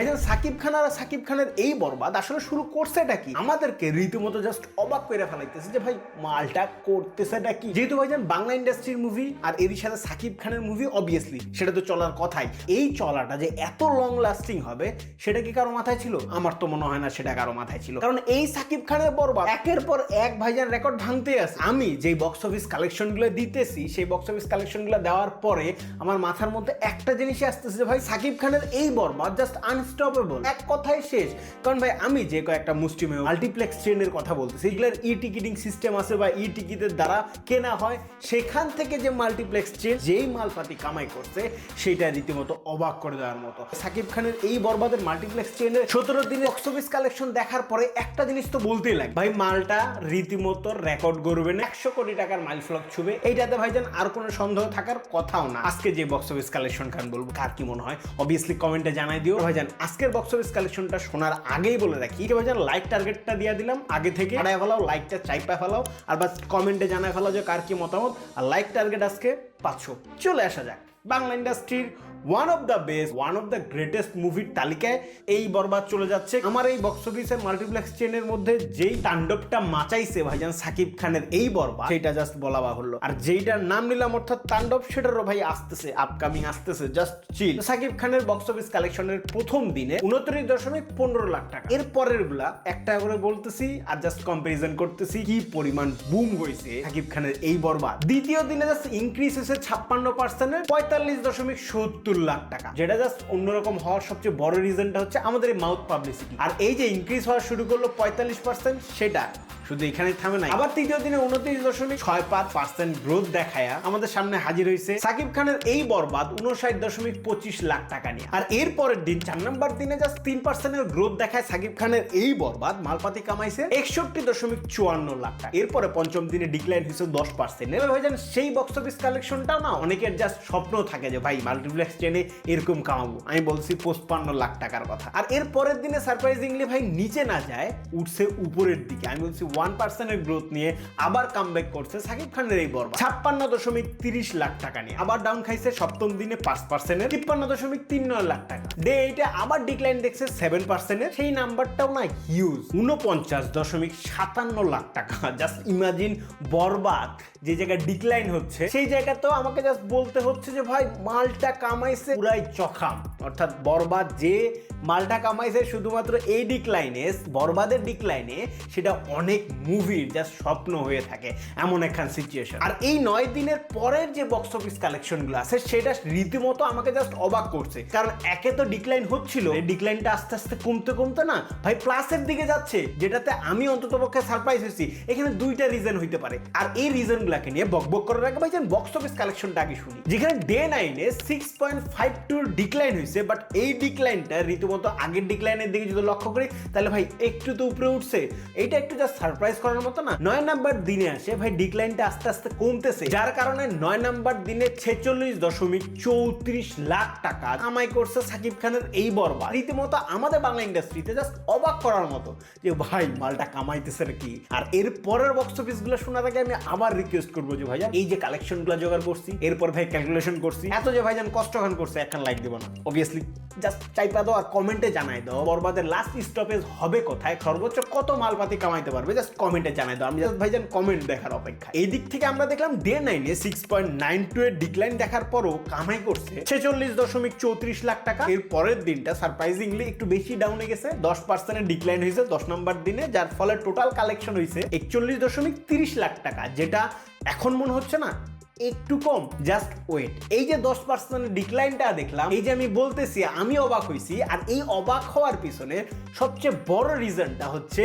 একজন সাকিব খান আর সাকিব খানের এই বরবাদ আসলে শুরু করছেটা কি? আমাদেরকে রীতিমতো জাস্ট অবাক করে ফেলাইতেছে যে, ভাই, মালটা করতেছেটা কি? যেহেতু ভাইজান, বাংলা ইন্ডাস্ট্রির মুভি আর এরই সাথে সাকিব খানের মুভি অবভিয়াসলি সেটা তো চলার কথাই। এই চলাটা যে এত লং লাস্টিং হবে, সেটা কি কারও মাথায় ছিল? আমার তো মনে হয় না সেটা কারও মাথায় ছিল। কারণ এই সাকিব খানের বরবাদ, একের পর এক ভাইজান রেকর্ড ভাঙতে আছে। আমি যেই বক্স অফিস কালেকশনগুলো দিতেছি, সেই বক্স অফিস কালেকশনগুলো দেওয়ার পরে আমার মাথার মধ্যে একটা জিনিসই আসতেছে যে, ভাই, সাকিব খানের এই বরবাদ জাস্ট আনস্টপেবল এক কথায় শেষ। কারণ ভাই, আমি যে কয়েকটা মুষ্টিমেয় মাল্টিপ্লেক্স ট্রেনের কথা বলতেছি, এগুলোর ই টিকিটিং সিস্টেম আছে বা ই টিকিটের দ্বারা কেনা হয়, সেখান থেকে যে মাল্টিপ্লেক্স ট্রেন যেই মালপাতি কামাই করছে সেটা রীতিমতো অবাক করে দেওয়ার মতো। সাকিব খানের এই বরবাদের মাল্টিপ্লেক্স ট্রেনের সতেরো দিনের বক্স অফিস কালেকশন দেখার পরে একটা জিনিস তো বলতেই লাগে। ভাই, মালটা রীতিমতো রেকর্ড করবে না, একশো কোটি টাকার মাইল ফ্লক ছুবে, এইটাতে ভাইজান আর কোনো সন্দেহ থাকার কথাও না। আজকে যে বক্স অফিস কালেকশন খান বলব, কার কি মনে হয়? অবভিয়াসলি কমেন্টে জানাই দিও। ভাইজান আজকের বক্স অফিস কালেকশনটা শোনার আগেই বলে রাখি। কি ভাইজান লাইক টার্গেটটা দিয়ে দিলাম, আগে থেকে আড়াই ফেলাও লাইকটা চাইপা ফেলাও, আর বাস কমেন্টে জানাই ফেলাও যে কার কি মতামত। আর লাইক টার্গেট আজকে পাঁচশো। চলে আসা যাক। বাংলা ইন্ডাস্ট্রির one of the best one of the greatest মুভির তালিকায় এই বরবাদ চলে যাচ্ছে। আমার এই বক্স অফিসের মাল্টিপ্লেক্স চেনের মধ্যে যেই তাণ্ডবটা মাচাইছে ভাইজান সাকিব খানের এই বরবাদ সেটা জাস্ট বলা বাহুল্য। আর যেইটার নাম নিলাম অর্থাৎ তাণ্ডব, সেটারও ভাই আসতেছে আপকামিং আসতেছে জাস্ট চিল সাকিব খানের বক্স অফিস কালেকশনের প্রথম দিনে উনত্রিশ দশমিক পনেরো লাখ টাকা। এর পরেরগুলা একটা করে বলতেছি আর জাস্ট কম্পারিজন করতেছি কি পরিমাণ বুম হয়েছে সাকিব খানের এই বরবাদ। দ্বিতীয় দিনে জাস্ট ইনক্রিজ হয়েছে ছাপ্পান্ন পার্সেন্টের পঁয়তাল্লিশ দশমিক সত্তর লাখ টাকা, যেটা জাস্ট অন্যরকম হওয়ার সবচেয়ে বড় রিজনটা হচ্ছে আমাদের এই মাউথ পাবলিসিটি আর এই যে ইনক্রিজ হওয়া শুরু করল পঁয়তাল্লিশ পার্সেন্ট সেটা শুধু এখানে থামে নাই। আবার তৃতীয় দিনে উনত্রিশ দশমিক ছয় পাঁচ পার্সেন্ট গ্রোথ দেখায়া আমাদের সামনে হাজির হয়েছে সাকিব খানের এই বরবাদ উনষাট দশমিক পঁচিশ লাখ টাকা নিয়ে। আর এর পরের দিন চার নম্বর দিনে জাস্ট তিন পার্সেন্টের গ্রোথ দেখায় সাকিব খানের এই বরবাদ, মালপাতি কামাইছে একষট্টি দশমিক চুয়ান্ন লাখ টাকা। এরপরে পঞ্চম দিনে ডিক্লাইন হয়েছে দশ পার্সেন্ট এবার ভাইজান সেই বক্স অফিস কালেকশনটাও না, অনেকের জাস্ট স্বপ্ন থাকে যে, ভাই মাল্টিপ্লেক্স চেনে এরকম কামাবো। আমি বলছি পঁচপান্ন লাখ টাকার কথা। আর এর পরের দিনে সারপ্রাইজিংলি ভাই, নিচে না যায়, উঠছে উপরের দিকে। আমি বলছি ওয়ান পার্সেন্টের গ্রোথ নিয়ে আবার কামব্যাক করছে সাকিব খানের এই বরবাদ। ছাপ্পান্ন দশমিক তিরিশ লাখ টাকা নিয়ে। আবার ডাউন খাইছে সপ্তম দিনে পাঁচ পার্সেন্টের তিপ্পান্ন দশমিক তিন নয় লাখ টাকা। ডে এইটা আবার ডিক্লাইন দেখছে সেভেন পার্সেন্টের সেই নাম্বারটাও না হিউজ উনপঞ্চাশ দশমিক সাতান্ন লাখ টাকা। Just imagine Borbaad. যে জায়গায় ডিক্লাইন হচ্ছে, সেই জায়গাতেও আমাকে জাস্ট বলতে হচ্ছে যে, ভাই, মালটা কামাইছে পুরাই চখাম। অর্থাৎ বরবাদ যে মালটা কামাইছে শুধুমাত্র এই ডিক্লাইনে বরবাদের ডিক্লাইনে সেটা অনেক মুভির জাস্ট স্বপ্ন হয়ে থাকে, এমন একখান সিচুয়েশন আর এই নয় দিনের পরের যে বক্স অফিস কালেকশনগুলো আছে, সেটা রীতিমতো আমাকে জাস্ট অবাক করছে। কারণ একে তো ডিক্লাইন হচ্ছিল, এই ডিক্লাইনটা আস্তে আস্তে কমতে কমতে না, ভাই প্লাসের দিকে যাচ্ছে, যেটাতে আমি অন্তত পক্ষে সারপ্রাইজ হয়েছি। এখানে দুইটা রিজন হইতে পারে। আর এই রিজনগুলোকে নিয়ে বক বক করার আগে ভাইজান বক্স অফিস কালেকশনটা আগে শুনি। যেখানে ডে নাইনে সিক্স পয়েন্ট ফাইভ টুর ডিক্লাইন হয়েছে বাট এই ডিক্লাইনটা রীতিমতো আগের ডিক্লাইনের দিকে যদি লক্ষ্য করি, তাহলে ভাই একটু তো উপরে উঠছে। এইটা একটু জাস্ট সারপ্রাইজ করার মতো না, নয় নাম্বার দিনে আসে। ভাই ডিক্লাইনটা আস্তে আস্তে কমতেছে। যার কারণে নয় নাম্বার দিনে ছেচল্লিশ দশমিক চৌত্রিশ লাখ টাকা কামাই করছে সাকিব খানের এই বরবাদ রীতিমতো আমাদের বাংলা ইন্ডাস্ট্রিতে জাস্ট অবাক করার মতো যে, ভাই, মালটা কামাইতেছে নাকি? আর এর পরের বক্স অফিসগুলো শোনার আগে আমি আবার রিকোয়েস্ট করব যে, ভাইজান, এই যে কালেকশনগুলো জোগাড় করছি, এরপর ভাই ক্যালকুলেশন করছি, এত যে ভাইজান কষ্ট খান করছে একখান লাইক দেবো না। অবভিয়াসলি জাস্ট চাইপা দাও আর কমেন্টে জানাই দাও, বরবাদের লাস্ট স্টপেজ হবে কোথায়, সর্বোচ্চ কত মালপাতি কামাইতে পারবে? জাস্ট কমেন্টে জানাই দাও। আমি জাস্ট ভাইজান কমেন্ট দেখার অপেক্ষা এই দিক থেকে আমরা দেখলাম ডে নাইনে সিক্স পয়েন্ট নাইন টু এর ডিক্লাইন দেখার পরও কামাই করছে ছেচল্লিশ দশমিক চৌত্রিশ লাখ টাকা। এর পরের দিনটা সারপ্রাইজিংলি একটু বেশি ডাউনে গেছে। দশ পার্সেন্টের ডিক্লাইন হয়েছে দশ নম্বর দিনে, যার ফলে টোটাল কালেকশন হয়েছে একচল্লিশ দশমিক তিরিশ লাখ টাকা, যেটা এখন মনে হচ্ছে না একটু কম জাস্ট ওয়েট এই যে দশ পার্সেন্টের ডিক্লাইনটা দেখলাম, এই যে আমি বলতেছি, আমি অবাক হয়েছি আর এই অবাক হওয়ার পিছনে সবচেয়ে বড় রিজনটা হচ্ছে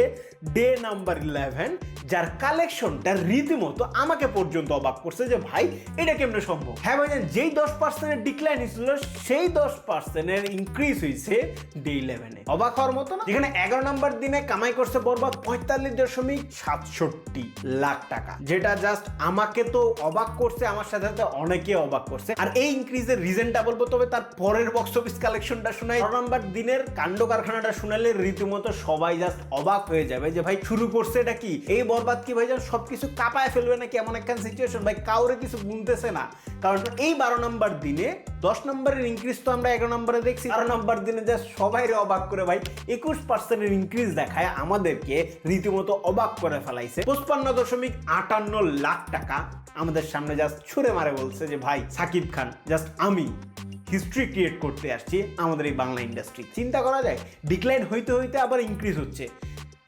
ডে নাম্বার ইলেভেন যার কালেকশনটা রীতিমতো আমাকে পর্যন্ত অবাক করছে যে, ভাই, এটা কেমনে সম্ভব? হ্যাঁ ভাইজান, যেই দশ পার্সেন্টের ডিক্লাইন হয়েছিল, সেই দশ পার্সেন্টের ইনক্রিজ হয়েছে ডে ইলেভেনে অবাক হওয়ার মতো না? যেখানে এগারো নম্বর দিনে কামাই করছে বরবাদ পঁয়তাল্লিশ দশমিক সাতষট্টি লাখ টাকা, যেটা জাস্ট আমাকে তো অবাক করছে আমার সাথে সাথে অনেকে অবাক করছে। আর এই ইনক্রিজের রিজনটা বলব, তবে তার পরের বক্স অফিস কালেকশনটা শোনাই। নম্বর দিনের কাণ্ড কারখানাটা শোনালে রীতিমতো সবাই জাস্ট অবাক হয়ে যাবে যে, ভাই, শুরু করছে এটা কি? এই বরবাদ কি ভাই সবকিছু কাঁপায় ফেলবে নাকি? এমন একখান সিচুয়েশন ভাই, কাউরে কিছু গুনতেছে না। কারণ এই বারো নম্বর দিনে দশ নম্বরের ইনক্রিজ তো আমরা এগারো নম্বরে দেখছি। বারো নম্বর দিনে যা সবাই অবাক করে ভাই, একুশ পার্সেন্টের ইনক্রিজ দেখায় আমাদেরকে রীতিমতো অবাক করে ফেলাইছে। পঁচপান্ন দশমিক আটান্ন লাখ টাকা আমাদের সামনে জাস্ট ছুঁড়ে মারে বলছে যে, ভাই, সাকিব খান জাস্ট আমি হিস্ট্রি ক্রিয়েট করতে আসছি আমাদের এই বাংলা ইন্ডাস্ট্রি চিন্তা করা যায় ডিক্লাইন হইতে হইতে আবার ইনক্রিজ হচ্ছে।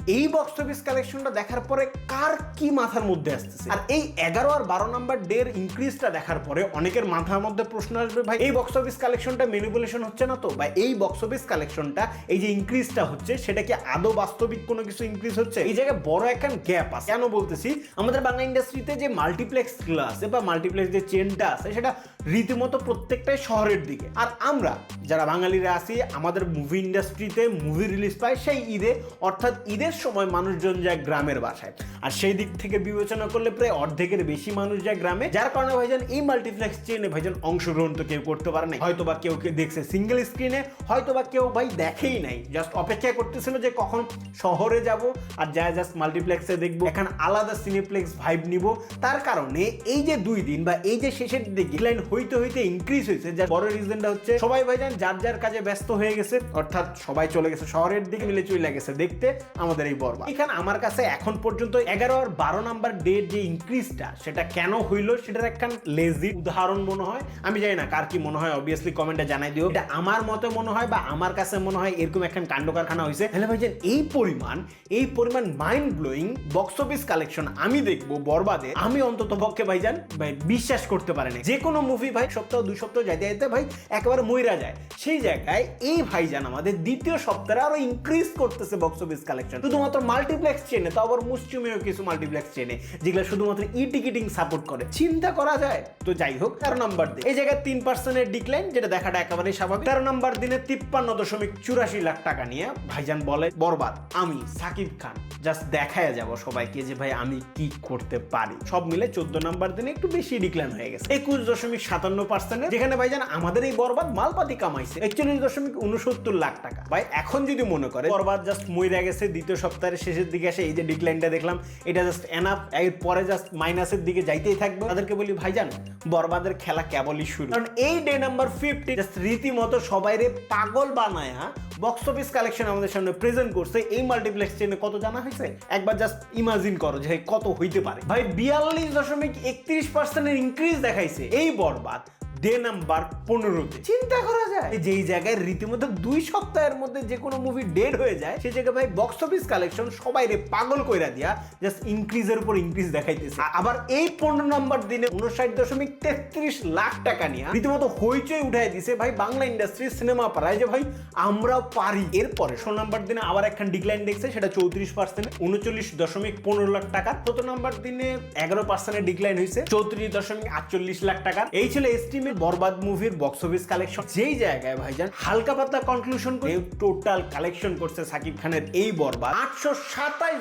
এই বক্স অফিস কালেকশনটা দেখার পরে কার কি মাথার মধ্যে আসতেছে? আর এই এগারো আর বারো নাম্বার ডের ইনক্রিজটা দেখার পরে অনেকের মাথার মধ্যে প্রশ্ন আসবে, ভাই, এই বক্স অফিস কালেকশনটা ম্যানিপুলেশন হচ্ছে না তো? বা, এই বক্স অফিস কালেকশনটা এই যে ইনক্রিজটা হচ্ছে, সেটা কি আদৌ বাস্তবিক কোনো কিছু ইনক্রিজ হচ্ছে? এই জায়গায় বড় একখান গ্যাপ আছে। কেন বলতেছি? আমাদের বাংলা ইন্ডাস্ট্রিতে যে মাল্টিপ্লেক্সগুলো আছে বা মাল্টিপ্লেক্স যে চেনটা আছে, সেটা রীতিমতো প্রত্যেকটাই শহরের দিকে। আর আমরা যারা বাঙালিরা আছি, আমাদের মুভি ইন্ডাস্ট্রিতে মুভি রিলিজ পায় সেই ঈদে, অর্থাৎ ঈদের সময় মানুষজন যায় গ্রামের বাসায়। আর সেই দিক থেকে বিবেচনা করলে প্রায় অর্ধেকের বেশি মানুষ যায় গ্রামে, যার কারণে ভাইজান এই মাল্টিপ্লেক্স চেনে ভাইজান অংশগ্রহণ তো কেউ করতে পারে না হয়তো বা কেউ কেউ দেখছে সিঙ্গেল স্ক্রিনে হয়তো বা কেউ ভাই দেখেই নাই। জাস্ট অপেক্ষা করতেছিল যে কখন শহরে যাব আর যা জাস্ট মাল্টিপ্লেক্সে দেখব। এখন আলাদা সিনেপ্লেক্স ভাইব নিব। তার কারণে এই যে দুই দিন বা এই যে শেষের দিকে লাইন হইতে হইতে ইনক্রিজ হয়েছে, যার বড় রিজনটা হচ্ছে সবাই ভাইজান যার যার কাজে ব্যস্ত হয়ে গেছে, অর্থাৎ সবাই চলে গেছে শহরের দিকে, মিলে চলে গেছে দেখতে। আমাদের এই বরবাদ। এখানে আমার কাছে এখন পর্যন্ত এগারো আর বারো নাম্বার ডেট যে ইনক্রিজটা সেটা কেন হইল, সেটার একটা লেজি উদাহরণ মনে হয়। আমি জানি না কার কি মনে হয় অবভিয়াসলি কমেন্টে জানাই দিও। এটা আমার মতে মনে হয় বা আমার কাছে মনে হয় এরকম একখান কাণ্ড কারখানা হয়েছে তাহলে ভাইজান এই পরিমাণ এই পরিমাণ mind blowing box office collection আমি দেখব বরবাদে, আমি অন্তত পক্ষে ভাইজান ভাই বিশ্বাস করতে পারি না যে কোনো মুভি ভাই সপ্তাহ দুই সপ্তাহ যাইতে যাইতে ভাই একেবারে মইরা যায়। সেই জায়গায় এই ভাইজান আমাদের দ্বিতীয় সপ্তাহে আরও ইনক্রিজ করতেছে বক্স অফিস কালেকশন শুধুমাত্র মাল্টিপ্লেক্স চেনে তো আবার মুসলিমেও কিছু মাল্টিপ্লেক্স চেনে যেগুলো শুধুমাত্র ই টিকিটিং সাপোর্ট করে। চিন্তা করা যায়? তো যাই হোক, তেরো নম্বর দিন। এই জায়গায় তিন পার্সেন্টের ডিক্লাইন যেটা দেখাটা একেবারে স্বাভাবিক। তেরো নম্বর দিনে তিপ্পান্ন দশমিক চুরাশি লাখ টাকা নিয়ে ভাইজান বলে, বরবাদ, আমি সাকিব খান। জাস্ট দেখায় যাব সবাইকে যে, ভাই, আমি কি করতে পারি? সব মিলে চোদ্দ নম্বর দিনে একটু বেশি ডিক্লাইন হয়ে গেছে। একুশ দশমিক সাতান্ন পার্সেন্টের যেখানে ভাইজান আমাদের এই বরবাদ মালপাতি কামাইছে একচল্লিশ দশমিক উনসত্তর লাখ টাকা। ভাই, এখন যদি মনে করে, বরবাদ জাস্ট মইরা গেছে দ্বিতীয় সপ্তাহের শেষের দিকে এসে এই যে ডিক্লাইনটা দেখলাম, এটা জাস্ট এনাফ এর পরে জাস্ট মাইনাসের দিকে যাইতেই থাকবে। তাদেরকে বলি, ভাইজান, বরবাদের খেলা কেবলই শুরু। কারণ এই ডে নাম্বার ফিফটি জাস্ট রীতিমতো সবাইরে পাগল বানায়া বক্স অফিস কালেকশন আমাদের সামনে প্রেজেন্ট করছে। এই মাল্টিপ্লেক্স চেনে কত জানা হয়েছে? একবার জাস্ট ইমাজিন করো যে কত হইতে পারে। ভাই, বিয়াল্লিশ দশমিক একত্রিশ পার্সেন্টের ইনক্রিজ দেখাইছে এই বরবাদ। ডে নাম্বার পনেরোতে চিন্তা করা যায়। যেই জায়গায় রীতিমতো দুই সপ্তাহের মধ্যে যে কোনো মুভি ডেড হয়ে যায় সেই জায়গায় ভাই বক্স অফিস কালেকশন সবাই রে পাগল কইরা দিয়া জাস্ট ইনক্রিজের উপর ইনক্রিজ দেখাইতেছে। আবার এই পনেরো নম্বর দিনে উনষাট দশমিক তেত্রিশ লাখ টাকা নিয়ে রীতিমতো হইচই উঠাই দিছে ভাই বাংলা ইন্ডাস্ট্রি সিনেমা পাড়ায় যে ভাই আমরাও পারি। এরপরে ষোলো নম্বর দিনে আবার একখান ডিক্লাইন দেখছে সেটা চৌত্রিশ পার্সেন্ট উনচল্লিশ দশমিক পনেরো লাখ টাকা। সতেরো নম্বর দিনে এগারো পার্সেন্টের ডিক্লাইন হয়েছে চৌত্রিশ দশমিক আটচল্লিশ লাখ টাকা। এই ছিল এস্টিমেট বরবাদ মুভির বক্স অফিস কালেকশন যেই জায়গায় ভাইজান হালকা পাতলা কনক্লুশন করে টোটাল কালেকশন করছে সাকিব খানের এই বরবাদ। আটশো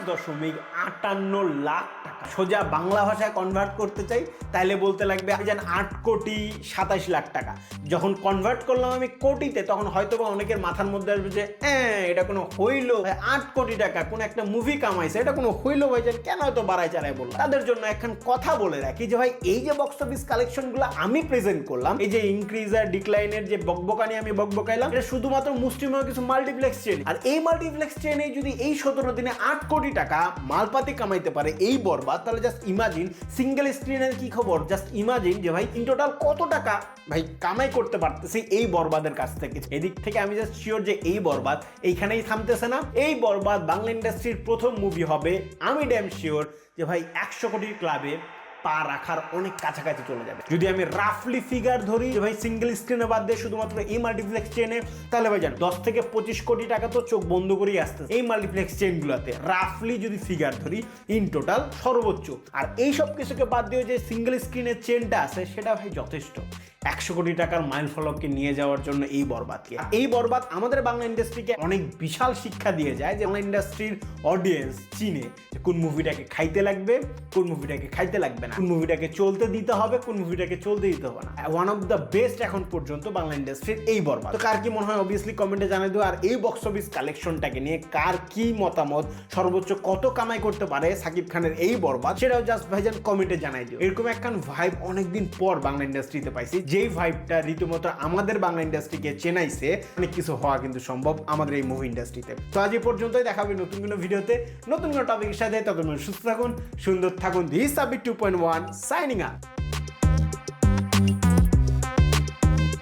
দশমিক আটান্ন লাখ টাকা। সোজা বাংলা ভাষায় কনভার্ট করতে চাই, তাইলে বলতে লাগবে ভাইজান আট কোটি সাতাইশ লাখ টাকা। যখন কনভার্ট করলাম আমি কোটিতে, তখন হয়তো বা অনেকের মাথার মধ্যে আসবে যে হ্যাঁ এটা কোনো হইল। আট কোটি টাকা, কোন একটা মুভি কামাইছে, এটা কোনো হইল? ভাইজান কেন হয়তো বাড়ায় চারায় বলল? তাদের জন্য এখন কথা বলে রাখি যে, ভাই, এই যে বক্স অফিস কালেকশনগুলো আমি প্রেজেন্ট করলাম এই যে ইনক্রিজ আর ডিক্লাইনের যে বকবকানি আমি বকবকাইলাম, এটা শুধুমাত্র মুষ্টিমেয় কিছু মাল্টিপ্লেক্স চেন আর এই মাল্টিপ্লেক্স চেনে যদি এই সতেরো দিনে আট কোটি টাকা মালপাতি কামাইতে পারে এই বরবাদ, তাহলে জাস্ট ইমাজিন সিঙ্গেল স্ক্রিনের কি খবর? জাস্ট ইমাজিন যে ভাই ইন টোটাল কত টাকা ভাই কামাই করতে পারতেছি এই বরবাদের কাছ থেকে। এদিক থেকে আমি জাস্ট শিওর যে এই বরবাদ এইখানেই থামতেছে না। এই বরবাদ বাংলা ইন্ডাস্ট্রির প্রথম মুভি হবে, আমি ড্যাম শিওর যে ভাই একশো কোটির ক্লাবে পা রাখার অনেক কাছাকাছি চলে যাবে। যদি আমি রাফলি ফিগার ধরি ভাই সিঙ্গেল স্ক্রিনে বাদ দিয়ে শুধুমাত্র এই মাল্টিপ্লেক্স চেনে তাহলে ভাই জান, দশ থেকে পঁচিশ কোটি টাকা তো চোখ বন্ধ করেই আসতে এই মাল্টিপ্লেক্স চেনগুলোতে রাফলি যদি ফিগার ধরি ইন টোটাল সর্বোচ্চ। আর এই সব কিছুকে বাদ দিয়ে যে সিঙ্গেল স্ক্রিনের চেনটা আছে, সেটা ভাই যথেষ্ট। একশো কোটি টাকার মাইল ফলককে নিয়ে যাওয়ার জন্য এই বরবাদকে। এই বরবাদ আমাদের বাংলা ইন্ডাস্ট্রিকে অনেক বিশাল শিক্ষা দিয়ে যায় যে বাংলা ইন্ডাস্ট্রির অডিয়েন্স চিনে কোন মুভিটাকে খাইতে লাগবে, কোন মুভিটাকে খাইতে লাগবে না। কোন মুভিটাকে চলতে দিতে হবে, কোন মুভিটাকে চলতে দিতে হবে না। ওয়ান অফ দ্য বেস্ট এখন পর্যন্ত বাংলা ইন্ডাস্ট্রির এই বরবাদ। তো কার কি মনে হয় অবভিয়াসলি কমেন্টে জানিয়ে দেবো আর এই বক্স অফিস কালেকশনটাকে নিয়ে কার কি মতামত, সর্বোচ্চ কত কামাই করতে পারে সাকিব খানের এই বরবাদ, সেটাও জাস্ট ভাইজান কমেন্টে জানাই দিও। এরকম একখান ভাইব অনেকদিন পর বাংলা ইন্ডাস্ট্রিতে পাইছি। যেই ভাইবটা রীতিমতো আমাদের বাংলা ইন্ডাস্ট্রিকে চেনাইছে, অনেক কিছু হওয়া কিন্তু সম্ভব আমাদের এই মুভি ইন্ডাস্ট্রিতে তো আজ এই পর্যন্তই দেখাবে নতুন কোনো ভিডিওতে নতুন কোনো টপিকের সাথে, ততক্ষণ সুস্থ থাকুন, সুন্দর থাকুন। This সাবিক two point one signing up